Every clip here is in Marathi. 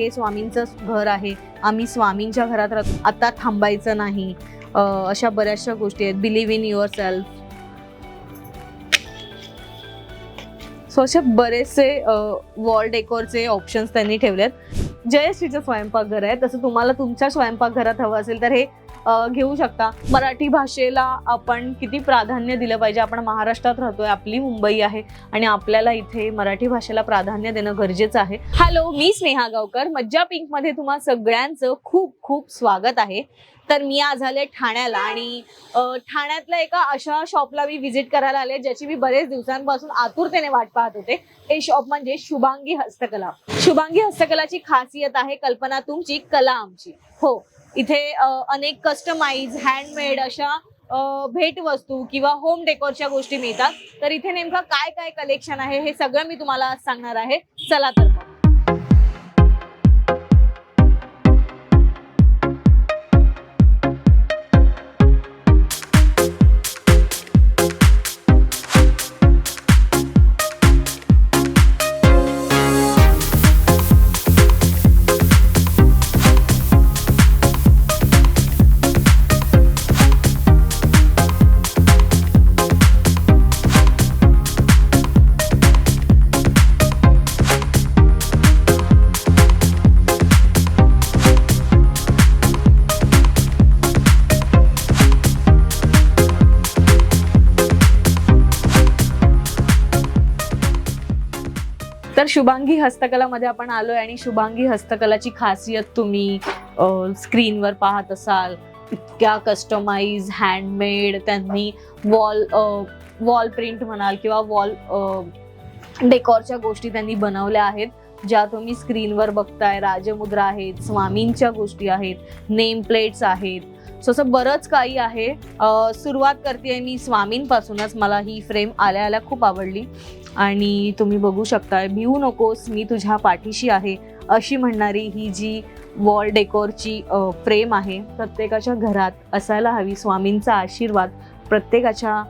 हे स्वामींचं घर आहे. आम्ही स्वामींच्या घरात राहतो. आता थांबायचं नाही. अशा बऱ्याचशा गोष्टी आहेत. Believe in yourself so असे बरेचसे वॉल डेकोरचे ऑप्शन्स त्यांनी ठेवलेत. जयश्रीचं स्वयंपाकघर आहे. तसं तुम्हाला तुमच्या स्वयंपाकघरात हवं असेल तर हे घेऊ शकता. मराठी भाषेला आपण किती प्राधान्य दिलं पाहिजे? आपण महाराष्ट्रात राहतोय आपली मुंबई आहे आणि आपल्याला इथे मराठी भाषेला प्राधान्य देणं गरजेचं आहे. हॅलो मी स्नेहा गावकर. मज्जा पिंकमध्ये तुम्हा सगळ्यांचं खूप खूप स्वागत आहे. तर मी आज आले ठाण्याला आणि ठाण्यातल्या एका अशा शॉपला मी व्हिजिट करायला आले ज्याची मी बरेच दिवसांपासून आतुरतेने वाट पाहत होते. हे शॉप म्हणजे शुभांगी हस्तकला. शुभांगी हस्तकलाची खासियत आहे कल्पना तुमची कला आमची. हो इथे अनेक कस्टमाइज हँडमेड अशा भेटवस्तू किंवा होम डेकोरच्या गोष्टी मिळतात तर इथे नेमकं काय काय कलेक्शन आहे हे सगळं मी तुम्हाला आज सांगणार आहे चला तर मग. शुभांगी हस्तकलामध्ये आपण आलोय आणि शुभांगी हस्तकलाची खासियत तुम्ही स्क्रीनवर पाहत असाल इतक्या कस्टमाइज हँडमेड त्यांनी वॉल वॉल प्रिंट म्हणाल किंवा वॉल डेकॉरच्या गोष्टी त्यांनी बनवल्या आहेत ज्या तुम्ही स्क्रीनवर बघताय. राजमुद्रा आहेत स्वामींच्या गोष्टी आहेत नेम प्लेट्स आहेत. सो असं बरंच काही आहे. सुरुवात करते मी स्वामींपासूनच. मला ही फ्रेम आल्या आल्या खूप आवडली. आणि तुम्ही बघू शकताय भिवू नकोस मी तुझ्या पाठीशी आहे अशी म्हणणारी ही जी वॉल डेकोरची फ्रेम आहे प्रत्येकाच्या घरात असायला हवी स्वामींचा आशीर्वाद प्रत्येकाच्या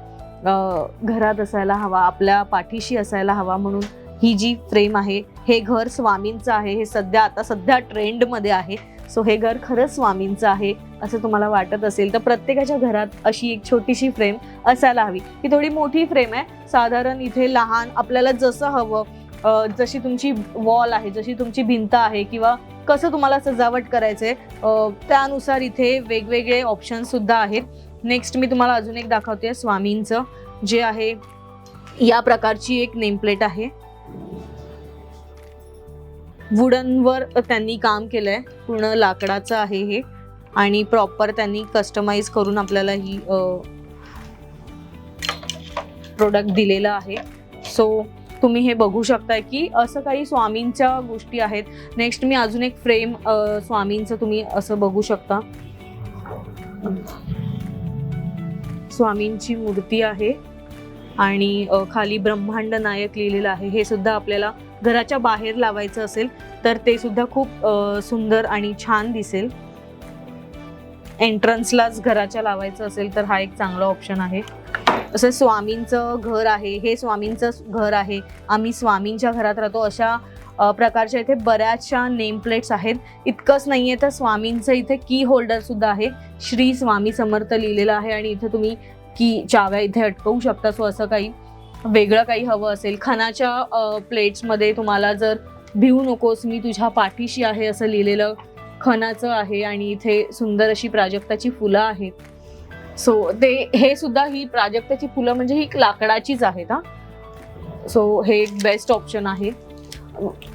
घरात असायला हवा आपल्या पाठीशी असायला हवा म्हणून ही जी फ्रेम आहे हे घर स्वामींचं आहे हे सध्या आता सध्या ट्रेंडमध्ये आहे. सो हे घर खरंच स्वामींचं आहे असं तुम्हाला वाटत असेल तर प्रत्येकाच्या घरात अशी एक छोटीशी फ्रेम असायला हवी. ही थोडी मोठी फ्रेम आहे. साधारण इथे लहान आपल्याला जसं हवं जशी तुमची वॉल आहे जशी तुमची भिंत आहे किंवा कसं तुम्हाला सजावट करायचंय आहे त्यानुसार इथे वेगवेगळे ऑप्शन सुद्धा आहेत. नेक्स्ट मी तुम्हाला अजून एक दाखवते स्वामींचं जे आहे या प्रकारची एक नेमप्लेट आहे. वुडनवर त्यांनी काम केलंय. पूर्ण लाकडाचं आहे हे. आणि प्रॉपर त्यांनी कस्टमाइज करून आपल्याला ही प्रोडक्ट दिलेलं आहे. सो तुम्ही हे बघू शकताय की असं काही स्वामींच्या गोष्टी आहेत. नेक्स्ट मी अजून एक फ्रेम स्वामींचं तुम्ही असं बघू शकता. स्वामींची मूर्ती आहे. आणि खाली ब्रह्मांड नायक लिहिलेलं आहे. हे सुद्धा आपल्याला घराच्या बाहेर लावायचं असेल तर ते सुद्धा खूप सुंदर आणि छान दिसेल. एंट्रन्सलाच घराच्या लावायचं असेल तर हा एक चांगला ऑप्शन आहे. तसं स्वामींचं घर आहे हे स्वामींचं घर आहे. आम्ही स्वामींच्या घरात राहतो अशा प्रकारच्या इथे बऱ्याचशा नेम प्लेट्स आहेत. इतकंच नाही आहे तर स्वामींचं इथे की होल्डर सुद्धा आहे. श्री स्वामी समर्थ लिहिलेलं आहे आणि इथे तुम्ही की चाव्या इथे अटकवू शकता सो असं काही वेगळं काही हवं असेल. खणाच्या प्लेट्समध्ये तुम्हाला जर भिवू नकोस मी तुझ्या पाठीशी आहे असं लिहिलेलं खणाचं आहे आणि इथे सुंदर अशी प्राजक्ताची फुलं आहेत. सो ते हे सुद्धा ही प्राजक्ताची फुलं म्हणजे ही लाकडाचीच आहेत हा. सो हे एक बेस्ट ऑप्शन आहे.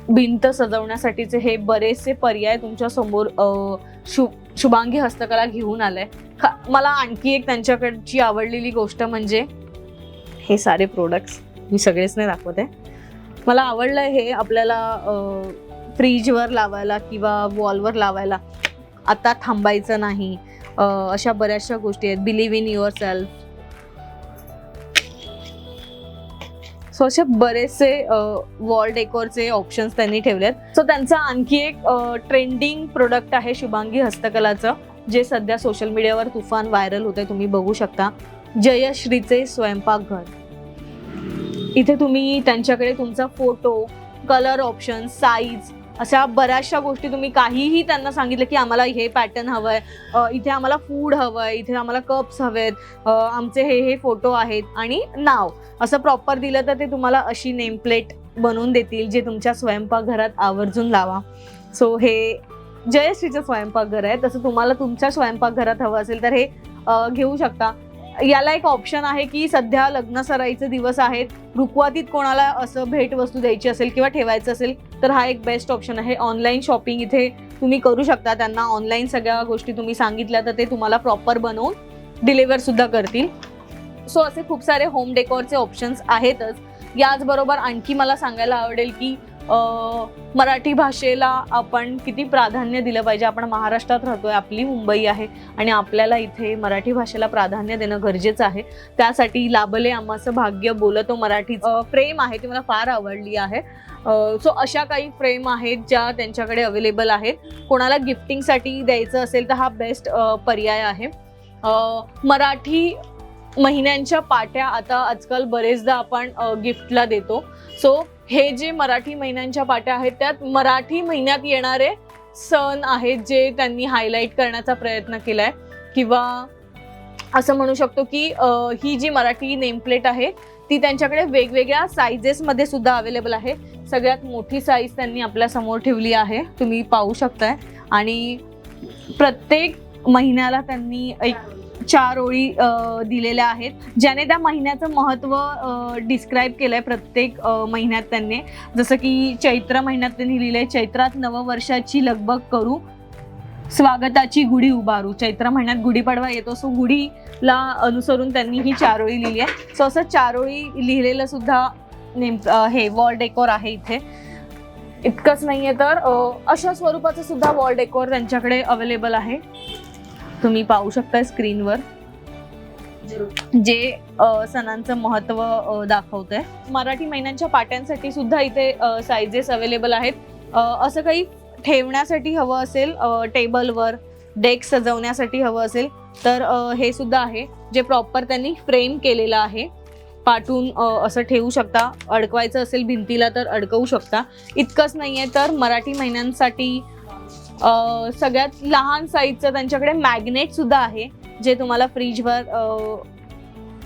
भिंत सजवण्यासाठीचे हे बरेचसे पर्याय तुमच्यासमोर शु शुभांगी हस्तकला घेऊन आलाय. मला आणखी एक त्यांच्याकडची आवडलेली गोष्ट म्हणजे हे सारे प्रोडक्ट्स मी सगळेच नाही दाखवत. आहे मला आवडलं हे आपल्याला फ्रीजवर लावायला किंवा वॉलवर लावायला. आता थांबायचं नाही. अशा बऱ्याचशा गोष्टी आहेत. Believe in yourself so असे बरेचसे वॉल डेकोरचे ऑप्शन्स त्यांनी ठेवलेत. सो त्यांचा आणखी एक ट्रेंडिंग प्रोडक्ट आहे शुभांगी हस्तकलाचं जे सध्या सोशल मीडियावर तुफान व्हायरल होते तुम्ही बघू शकता. जयश्रीचे स्वयंपाकघर. इथे तुम्ही त्यांच्याकडे तुमचा फोटो कलर ऑप्शन साईज अशा बऱ्याचशा गोष्टी तुम्ही काहीही त्यांना सांगितलं की आम्हाला हे पॅटर्न हवं आहे इथे आम्हाला फूड हवं आहे इथे आम्हाला कप्स हवेत आमचे हे हे फोटो आहेत आणि नाव. असं प्रॉपर दिलं तर ते तुम्हाला अशी नेमप्लेट बनवून देतील जे तुमच्या स्वयंपाकघरात आवर्जून लावा. सो हे जयश्रीचं स्वयंपाकघर आहे. तसं तुम्हाला तुमच्या स्वयंपाकघरात हवं असेल तर हे घेऊ शकता. याला एक ऑप्शन आहे की सध्या लग्न सराईचे दिवस आहेत. रुकवातीत कोणाला असं भेट वस्तू द्यायची असेल किंवा ठेवायचं असेल तर हा एक बेस्ट ऑप्शन आहे. ऑनलाईन शॉपिंग इथे तुम्ही करू शकता. त्यांना ऑनलाईन सगळ्या गोष्टी तुम्ही सांगितल्या तर ते तुम्हाला प्रॉपर बनवून डिलिव्हर सुद्धा करतील. सो असे खूप सारे होम डेकोरचे ऑप्शन्स आहेतच. याचबरोबर आणखी मला सांगायला आवडेल की मराठी भाषेला आपण किती प्राधान्य दिलं पाहिजे? आपण महाराष्ट्रात राहतोय आपली मुंबई आहे आणि आपल्याला इथे मराठी भाषेला प्राधान्य देणं गरजेचं आहे. त्यासाठी लाभले आम्हाचं भाग्य बोलतो मराठी फ्रेम आहे ती मला फार आवडली आहे. सो अशा काही फ्रेम आहेत ज्या त्यांच्याकडे अवेलेबल आहेत. कोणाला गिफ्टिंगसाठी द्यायचं असेल तर हा बेस्ट पर्याय आहे. मराठी महिन्यांच्या पाट्या आता आजकाल बरेचदा आपण गिफ्टला देतो. सो हे जे मराठी महिन्यांच्या पाट्या आहेत त्यात मराठी महिन्यात येणारे सण आहेत जे त्यांनी हायलाईट करण्याचा प्रयत्न केलाय. किंवा असं म्हणू शकतो की ही जी मराठी नेमप्लेट आहे ती त्यांच्याकडे वेगवेगळ्या सायझेसमध्ये सुद्धा अवेलेबल आहे. सगळ्यात मोठी साईज त्यांनी आपल्यासमोर ठेवली आहे. तुम्ही पाहू शकताय. आणि प्रत्येक महिन्याला त्यांनी एक चार ओळी दिलेल्या आहेत. ज्याने त्या महिन्याचं महत्त्व डिस्क्राईब केलंय प्रत्येक महिन्यात त्यांनी. जसं की चैत्र महिन्यात त्यांनी लिहिलंय चैत्रात नववर्षाची लगबग करू स्वागताची गुढी उभारू. चैत्र महिन्यात गुढीपाडवा येतो. सो गुढीला अनुसरून त्यांनी ही चारोळी लिहिली आहे. सो असं चारोळी लिहिलेलं सुद्धा नेम हे वॉल डेकोर आहे इथे. इतकंच नाहीये तर अशा स्वरूपाचं सुद्धा वॉल डेकोर त्यांच्याकडे अवेलेबल आहे. तुम्ही पाहू शकता स्क्रीनवर. जे सणांचं महत्त्व अ, दाखवतंय. मराठी महिन्यांच्या पाट्यांसाठी सुद्धा इथे सायझेस अवेलेबल आहेत. असं काही ठेवण्यासाठी हवं असेल टेबलवर डेक सजवण्यासाठी हवं असेल तर हे सुद्धा आहे. जे प्रॉपर त्यांनी फ्रेम केलेलं आहे. पाठून असं ठेवू शकता. अडकवायचं असेल भिंतीला तर अडकवू शकता. इतकंच नाहीये तर मराठी महिन्यांसाठी सगळ्यात लहान साईजचं त्यांच्याकडे मॅग्नेट सुद्धा आहे जे तुम्हाला फ्रीजवर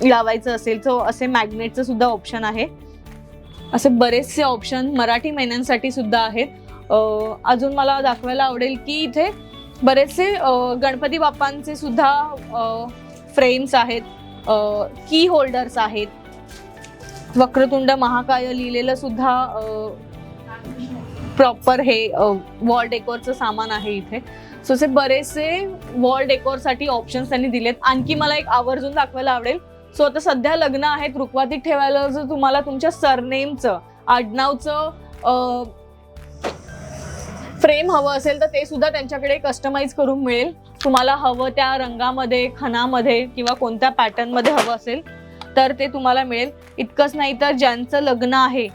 लावायचं असेल सो असे मॅग्नेटचं सुद्धा ऑप्शन आहे. असे बरेचसे ऑप्शन मराठी महिन्यांसाठी सुद्धा आहेत. अजून मला दाखवायला आवडेल की इथे बरेचसे गणपती बाप्पांचे सुद्धा फ्रेम्स आहेत की होल्डर्स आहेत. वक्रतुंड महाकाय लिहिलेलं सुद्धा प्रॉपर हे वॉल डेकोरचं सामान आहे इथे. सो असे बरेचसे वॉल डेकोरसाठी ऑप्शन्स त्यांनी दिलेत. आणखी मला एक आवर्जून दाखवायला आवडेल. सो आता सध्या लग्न आहेत. रुखवातीत ठेवायला जर तुम्हाला तुमच्या सरनेमचं आडनावचं फ्रेम हवं असेल तर ते सुद्धा त्यांच्याकडे कस्टमाइज करून मिळेल. तुम्हाला हवं त्या रंगामध्ये खणामध्ये किंवा कोणत्या पॅटर्नमध्ये हवं असेल तर ते तुम्हाला मिळेल. इतकंच नाही तर ज्यांचं लग्न आहे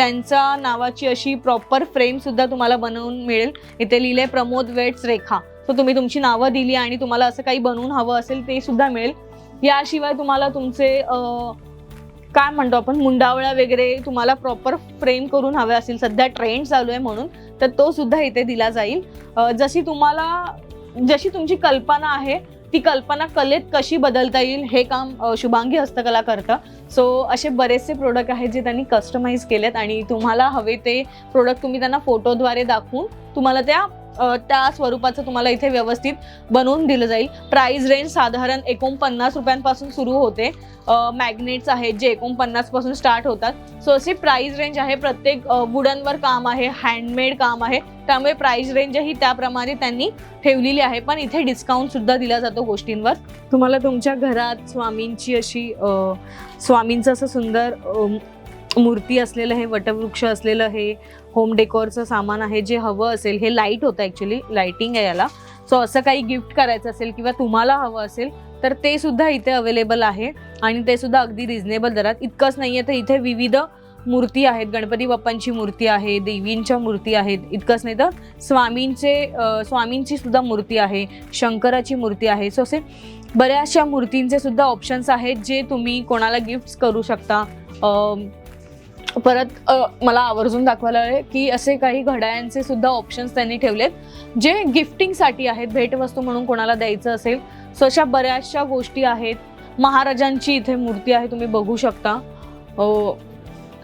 त्यांच्या नावाची अशी प्रॉपर फ्रेम सुद्धा तुम्हाला बनवून मिळेल. इथे लिहिले प्रमोद वेट्स रेखा. सो तुम्ही तुमची नावं दिली आणि तुम्हाला असं काही बनवून हवं असेल ते सुद्धा मिळेल. याशिवाय तुम्हाला तुमचे काय म्हणतो आपण मुंडावळ्या वगैरे तुम्हाला प्रॉपर फ्रेम करून हवे असेल. सध्या ट्रेंड चालू आहे म्हणून तर तो सुद्धा इथे दिला जाईल. जशी तुम्हाला जशी तुमची कल्पना आहे ती कल्पना कलेत कशी बदलता येईल हे काम शुभांगी हस्तकला करतं सो असे बरेचसे प्रोडक्ट आहेत जे त्यांनी कस्टमाइज केलेत आणि तुम्हाला हवे ते प्रोडक्ट तुम्ही त्यांना फोटोद्वारे दाखवून तुम्हाला त्या त्या स्वरूपाचं तुम्हाला इथे व्यवस्थित बनवून दिलं जाईल. प्राइस रेंज साधारण एकोणपन्नास रुपयांपासून सुरू होते. मॅग्नेट्स आहेत जे एकोणपन्नासपासून स्टार्ट होतात. सो अशी प्राइस रेंज आहे. प्रत्येक वुडनवर काम आहे हँडमेड काम आहे. त्यामुळे प्राइस रेंजही त्याप्रमाणे त्यांनी ठेवलेली आहे. पण इथे डिस्काउंट सुद्धा दिला जातो गोष्टींवर. तुम्हाला तुमच्या घरात स्वामींची अशी स्वामींचं असं सुंदर मूर्ती असलेलं हे वटवृक्ष असलेलं हे होम डेकोरचं सामान आहे जे हवं असेल हे लाइट होतं ॲक्च्युली लाईटिंग आहे याला. सो असं काही गिफ्ट करायचं असेल किंवा तुम्हाला हवं असेल तर ते सुद्धा इथे अवेलेबल आहे. आणि ते सुद्धा अगदी रिझनेबल दरात. इतकंच नाही आहे तर इथे विविध मूर्ती आहेत. गणपती बाप्पांची मूर्ती आहे देवींच्या मूर्ती आहेत. इतकंच नाही तर स्वामींचे स्वामींची सुद्धा मूर्ती आहे शंकराची मूर्ती आहे. सो असे बऱ्याचशा मूर्तींचे सुद्धा ऑप्शन्स आहेत जे तुम्ही कोणाला गिफ्ट्स करू शकता. परत मला आवर्जून दाखवायला आहे की असे काही घड्याळांचे सुद्धा ऑप्शन्स त्यांनी ठेवलेत जे गिफ्टिंगसाठी आहेत भेटवस्तू म्हणून कोणाला द्यायचं असेल. सो अशा बऱ्याचशा गोष्टी आहेत. महाराजांची इथे मूर्ती आहे तुम्ही बघू शकता.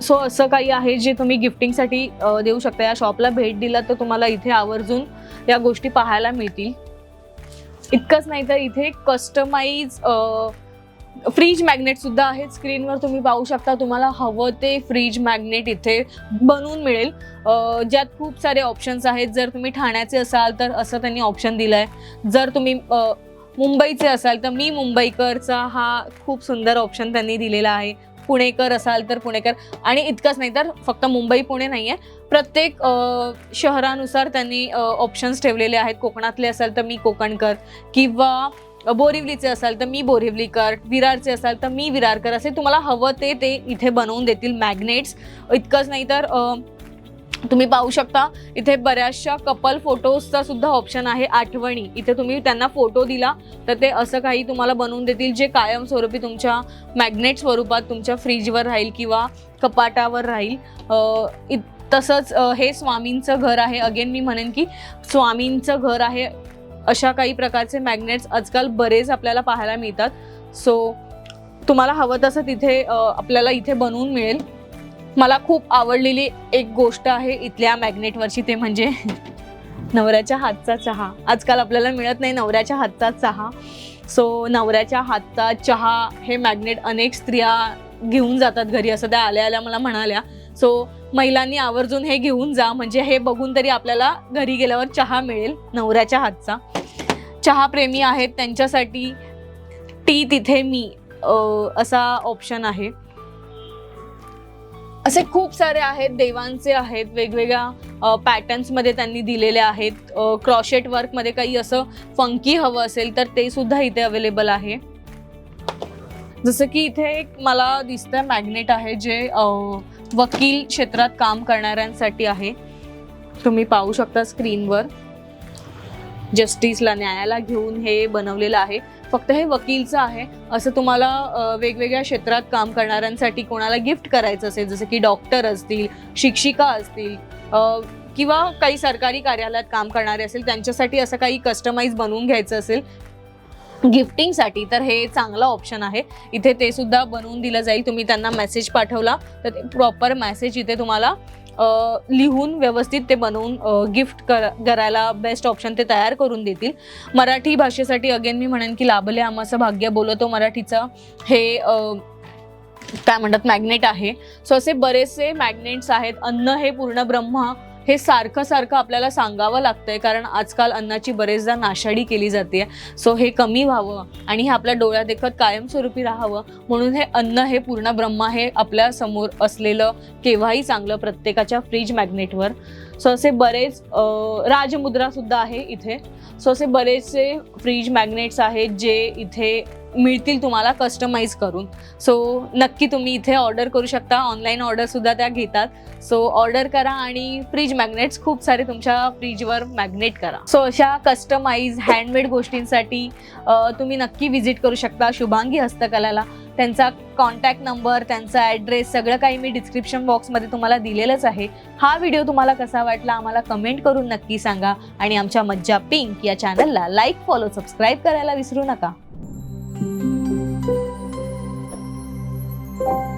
सो असं काही आहे जे तुम्ही गिफ्टिंगसाठी देऊ शकता. या शॉपला भेट दिला तर तुम्हाला इथे आवर्जून या गोष्टी पाहायला मिळतील. इतकंच नाही तर इथे कस्टमाइज फ्रीज मॅग्नेट सुद्धा आहेत. स्क्रीनवर तुम्ही पाहू शकता तुम्हाला हवं ते फ्रीज मॅग्नेट इथे बनवून मिळेल. ज्यात खूप सारे ऑप्शन्स आहेत. जर तुम्ही ठाण्याचे असाल तर असं त्यांनी ऑप्शन दिलं आहे जर तुम्ही मुंबईचे असाल तर मी मुंबईकरचा हा खूप सुंदर ऑप्शन त्यांनी दिलेला आहे. पुणेकर असाल तर पुणेकर. आणि इतकंच नाही तर फक्त मुंबई पुणे नाही आहे प्रत्येक शहरानुसार त्यांनी ऑप्शन्स ठेवलेले आहेत. कोकणातले असाल तर मी कोकणकर किंवा बोरिवलीचे असाल तर मी बोरिवलीकर विरारचे असाल तर मी विरारकर असे तुम्हाला हवं ते ते इथे बनवून देतील मॅग्नेट्स इतकंच नाही तर तुम्ही पाहू शकता इथे बऱ्याचशा कपल फोटोजचा सुद्धा ऑप्शन आहे आठवणी. इथे तुम्ही त्यांना फोटो दिला तर ते असं काही तुम्हाला बनवून देतील जे कायमस्वरूपी तुमच्या मॅग्नेट स्वरूपात तुमच्या फ्रीजवर राहील किंवा कपाटावर राहील. इत- तसंच हे स्वामींचं घर आहे. अगेन मी म्हणेन की स्वामींचं घर आहे अशा काही प्रकारचे मॅग्नेट्स आजकाल बरेच आपल्याला पाहायला मिळतात. सो तुम्हाला हवं तसं तिथे आपल्याला इथे बनवून मिळेल. मला खूप आवडलेली एक गोष्ट आहे इथल्या मॅग्नेटवरची ते म्हणजे नवऱ्याच्या हातचा चहा. आजकाल आपल्याला मिळत नाही नवऱ्याच्या हातचा चहा. सो नवऱ्याच्या हातचा चहा हे मॅग्नेट अनेक स्त्रिया घेऊन जातात घरी. असं त्या आल्या आल्या मला म्हणाल्या सो महिलांनी आवर्जून हे घेऊन जा. म्हणजे हे बघून तरी आपल्याला घरी गेल्यावर चहा मिळेल नवऱ्याच्या हातचा. चहा प्रेमी आहेत. त्यांच्यासाठी टी तिथे मी असा ऑप्शन आहे. असे खूप सारे आहेत. देवांचे आहेत. वेगवेगळ्या पॅटर्न्समध्ये त्यांनी दिलेले आहेत. क्रॉशेट वर्कमध्ये काही असं फंकी हवं असेल तर ते सुद्धा इथे अवेलेबल आहे. जसं की इथे एक मला दिसतं मॅग्नेट आहे जे वकील क्षेत्रात काम करणाऱ्यांसाठी आहे. तुम्ही पाहू शकता स्क्रीनवर. जस्टिसला न्यायाला घेऊन हे बनवलेलं आहे. फक्त हे वकीलचं आहे. असं तुम्हाला वेगवेगळ्या क्षेत्रात काम करणाऱ्यांसाठी कोणाला गिफ्ट करायचं असेल जसं की डॉक्टर असतील शिक्षिका असतील किंवा काही सरकारी कार्यालयात काम करणारे असेल त्यांच्यासाठी असं काही कस्टमाइज बनवून घ्यायचं असेल गिफ्टिंगसाठी तर हे चांगलं ऑप्शन आहे. इथे ते सुद्धा बनवून दिलं जाईल. तुम्ही त्यांना मेसेज पाठवला तर ते प्रॉपर मेसेज इथे तुम्हाला लिहून व्यवस्थित ते बनवून गिफ्ट कर करायला बेस्ट ऑप्शन ते तयार करून देतील. मराठी भाषेसाठी अगेन मी म्हणेन की लाभले आम्हाचं भाग्य बोलतो मराठीचा. हे काय म्हणतात मॅग्नेट आहे. सो असे बरेचसे मॅग्नेट्स आहेत. अन्न हे पूर्ण ब्रह्म हे सारखं सारखं आपल्याला सांगावं लागतंय कारण आजकाल अन्नाची बरेचदा नाशाडी केली जाते. सो हे कमी व्हावं आणि हे आपल्या डोळ्या देखत कायमस्वरूपी राहावं. म्हणून हे अन्न हे पूर्ण ब्रह्मा हे आपल्यासमोर असलेलं केव्हाही चांगलं प्रत्येकाच्या फ्रीज मॅग्नेटवर सो असे बरेच राजमुद्रा सुद्धा आहे इथे. सो असे बरेचसे फ्रीज मॅग्नेट्स आहेत जे इथे मिळतील तुम्हाला कस्टमाइज करून. सो नक्की तुम्ही इथे ऑर्डर करू शकता. ऑनलाईन ऑर्डरसुद्धा त्या घेतात. सो ऑर्डर करा आणि फ्रीज मॅग्नेट्स खूप सारे तुमच्या फ्रीजवर मॅग्नेट करा. सो अशा कस्टमाइज हँडमेड गोष्टींसाठी तुम्ही नक्की विजिट करू शकता शुभांगी हस्तकलाला. त्यांचा कॉन्टॅक्ट नंबर त्यांचा ॲड्रेस सगळं काही मी डिस्क्रिप्शन बॉक्समध्ये तुम्हाला दिलेलंच आहे. हा व्हिडिओ तुम्हाला कसा वाटला आम्हाला कमेंट करून नक्की सांगा. आणि आमच्या मज्जा पिंक या चॅनलला लाईक फॉलो सबस्क्राईब करायला विसरू नका. thank you